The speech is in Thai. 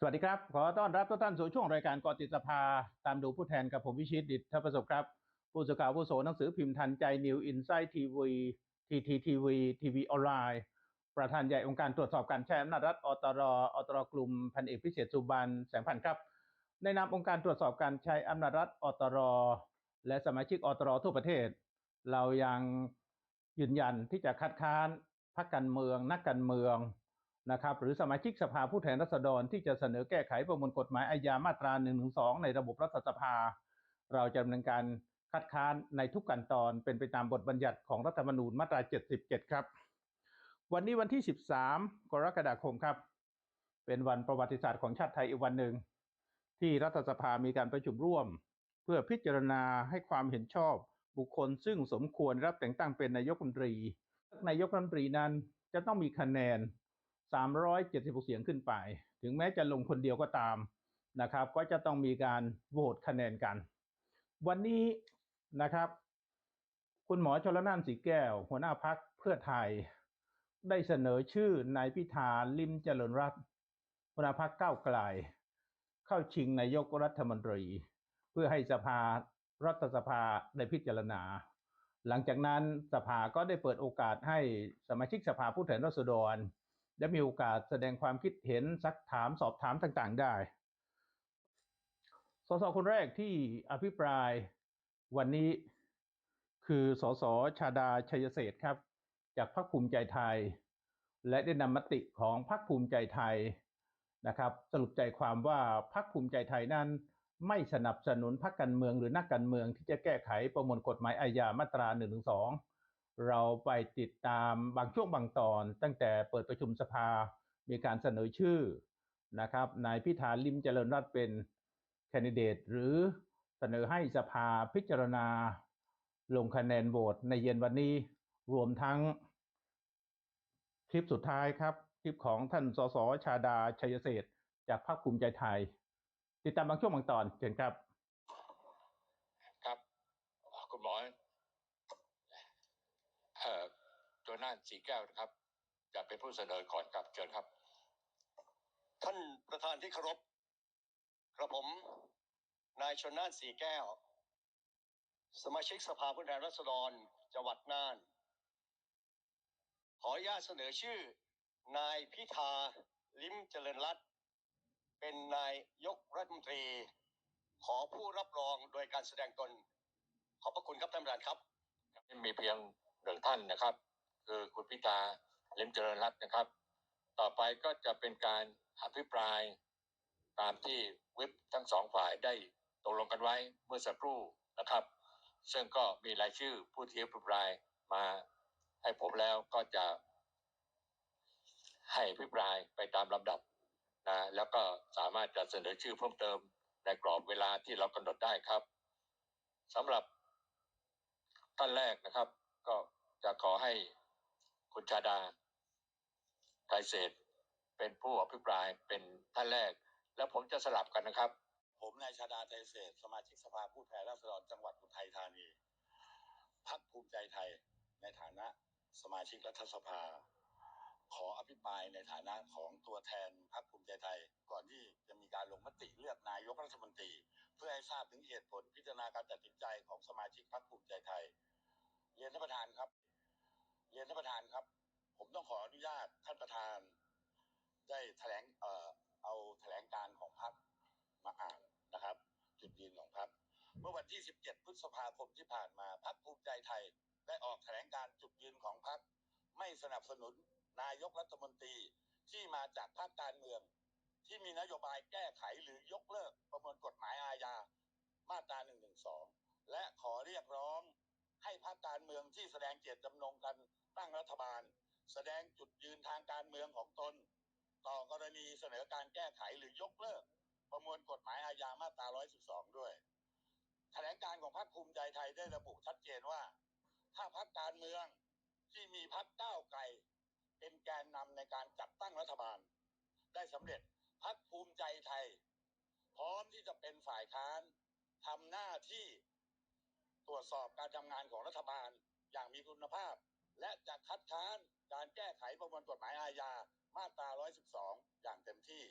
สวัสดีครับ ขอต้อนรับทุกท่านสู่ช่วงรายการกอติสภา ตามดูผู้แทนกับผมวิชิตดิษฐประสบครับ ผู้สื่อข่าวผู้โสหนังสือพิมพ์ทันใจนิวอินไซต์ทีวีทีทีทีวีทีวีออนไลน์ประธานใหญ่องค์การตรวจสอบการใช้อำนาจรัฐอตรอตรกลุ่มพันเอกพิเศษสุบันแสงพันธ์ครับ ในนามองค์การตรวจสอบการใช้อำนาจรัฐอตร และสมาชิกอตรทั่วประเทศ เรายังยืนยันที่จะคัดค้านพรรคการเมือง นักการเมือง นะครับหรือสมาชิกสภาผู้แทนราษฎรที่จะเสนอแก้ไขประมวลกฎหมายอาญามาตรา1นึในระบบรัฐสภา เราจะดำเนินการคัดค้านในทุกขั้นตอนเป็นไปตามบทบัญญัติของรัฐธรรมนูญมาตรา 77 ครับ วันนี้วันที่ 13 กรกฎาคมครับ เป็นวันประวัติศาสตร์ของชาติไทยอีกวันหนึ่ง ที่รัฐสภามีการประชุมร่วม เพื่อพิจารณาให้ความเห็นชอบบุคคลซึ่งสมควรรับแต่งตั้งเป็นนายกรัฐมนตรีนายกรัฐมนตรีนั้นจะต้องมีคะแนน 376 เสียงขึ้นไป ถึงแม้จะลงคนเดียวก็ตามนะครับ ก็จะต้องมีการโหวตคะแนนกัน วันนี้นะครับ คุณหมอชลนานสีแก้ว หัวหน้าพักเพื่อไทย ได้เสนอชื่อนายพิธาลิมเจริญรัตน์หัวหน้าพักก้าวไกล เข้าชิงนายกรัฐมนตรี เพื่อให้สภารัฐสภาได้พิจารณา หลังจากนั้นสภาก็ได้เปิดโอกาสให้สมาชิกสภาผู้แทนราษฎร ได้มีโอกาสแสดงความคิดเห็นซักถามสอบถามต่างๆได้ สสคนแรกที่อภิปรายวันนี้คือสสชาดาชัยเศษครับ จากพรรคภูมิใจไทย และได้นำมติของพรรคภูมิใจไทยนะครับ สรุปใจความว่าพรรคภูมิใจไทยนั้นไม่สนับสนุนพรรคการเมืองหรือนักการเมืองที่จะแก้ไขประมวลกฎหมายอาญามาตรา1นึ เราไปติดตามบางช่วงบางตอน ตั้งแต่เปิดประชุมสภา มีการเสนอชื่อนะครับนายพิธาลิมเจริญรัตน์เป็นแคนดิเดต หรือเสนอให้สภาพิจารณา ลงคะแนนโหวตในเย็นวันนี้รวมทั้ง คลิปสุดท้ายครับ คลิปของท่านสสชาดาชัยเศษจากพรรคภูมิใจไทย ติดตามบางช่วงบางตอนเชิญครับ ครับ คุณหมอเอ่อ น่านสีแก้วนะครับ จะเป็นผู้เสนอก่อนครับเชิญครับ ท่านประธานที่เคารพกระผม นายชนน่านสีแก้ว สมาชิกสภาผู้แทนราษฎรจังหวัดน่าน ขออนุญาตเสนอชื่อ นายพิธาลิ้มเจริญรัตน์เป็นนายยกรัฐมนตรี ขอผู้รับรองโดยการแสดงตน ขอบพระคุณครับท่านประธานครับ มีเพียงหนึ่งท่านนะครับ คือคุณพิธาเล่มเจริญรัตน์นะครับ ต่อไปก็จะเป็นการอภิปรายตามที่วิปทั้งสองฝ่ายได้ตกลงกันไว้เมื่อสักครู่นะครับ ซึ่งก็มีรายชื่อผู้ที่อภิปรายมาให้ผมแล้วก็จะ ให้อภิปรายไปตามลำดับนะแล้วก็สามารถจะเสนอชื่อเพิ่มเติมในกรอบเวลาที่เรากำหนดได้ครับสำหรับท่านแรกนะครับ ก็จะขอให้ คุณชาดาไทยเศรษฐเป็นผู้อภิปรายเป็นท่านแรก แล้วผมจะสลับกันนะครับ ผมนายชาดาไทยเศรษฐสมาชิกสภาผู้แทนราษฎรจังหวัดอุทัยธานีพักภูมิใจไทยในฐานะสมาชิกรัฐสภา ขออภิปรายในฐานะของตัวแทนพักภูมิใจไทย ก่อนที่จะมีการลงมติเลือกนายกรัฐมนตรี เพื่อให้ทราบถึงเหตุผลพิจารณาการตัดสินใจของสมาชิกพักภูมิใจไทย เรียนท่านประธานครับ รียนท่านประธานครับ ผมต้องขออนุญาตท่านประธาน ได้แถลงเอ่อเอาแถลงการของพรรคมาอ่านนะครับ จุดยืนของพรรคเมื่อวันที่ 17 พฤษภาคมที่ผ่านมาพรรคภูมิใจไทย ได้ออกแถลงการจุดยืนของพรรคไม่สนับสนุนนายกรัฐมนตรีที่มาจากพรรคการเมือง ที่มีนโยบายแก้ไขหรือยกเลิกประมวลกฎหมายอาญามาตรา 112 และขอเรียกร้อง ให้พรรคการเมืองที่แสดงเจตจำนงกันตั้งรัฐบาล แสดงจุดยืนทางการเมืองของตน ต่อกรณีเสนอการแก้ไขหรือยกเลิก ประมวลกฎหมายอาญามาตรา 112 ด้วยแถลงการของพรรคภูมิใจไทยได้ระบุชัดเจนว่า ถ้าพรรคการเมืองที่มีพรรคก้าวไกลเป็นแกนนำในการจัดตั้งรัฐบาล ได้สำเร็จพรรคภูมิใจไทย พร้อมที่จะเป็นฝ่ายค้านทำหน้าที่ ตรวจสอบการทำงานของรัฐบาลอย่างมีคุณภาพ และจะคัดค้านการแก้ไขประมวลกฎหมายอาญามาตรา112อย่างเต็มที่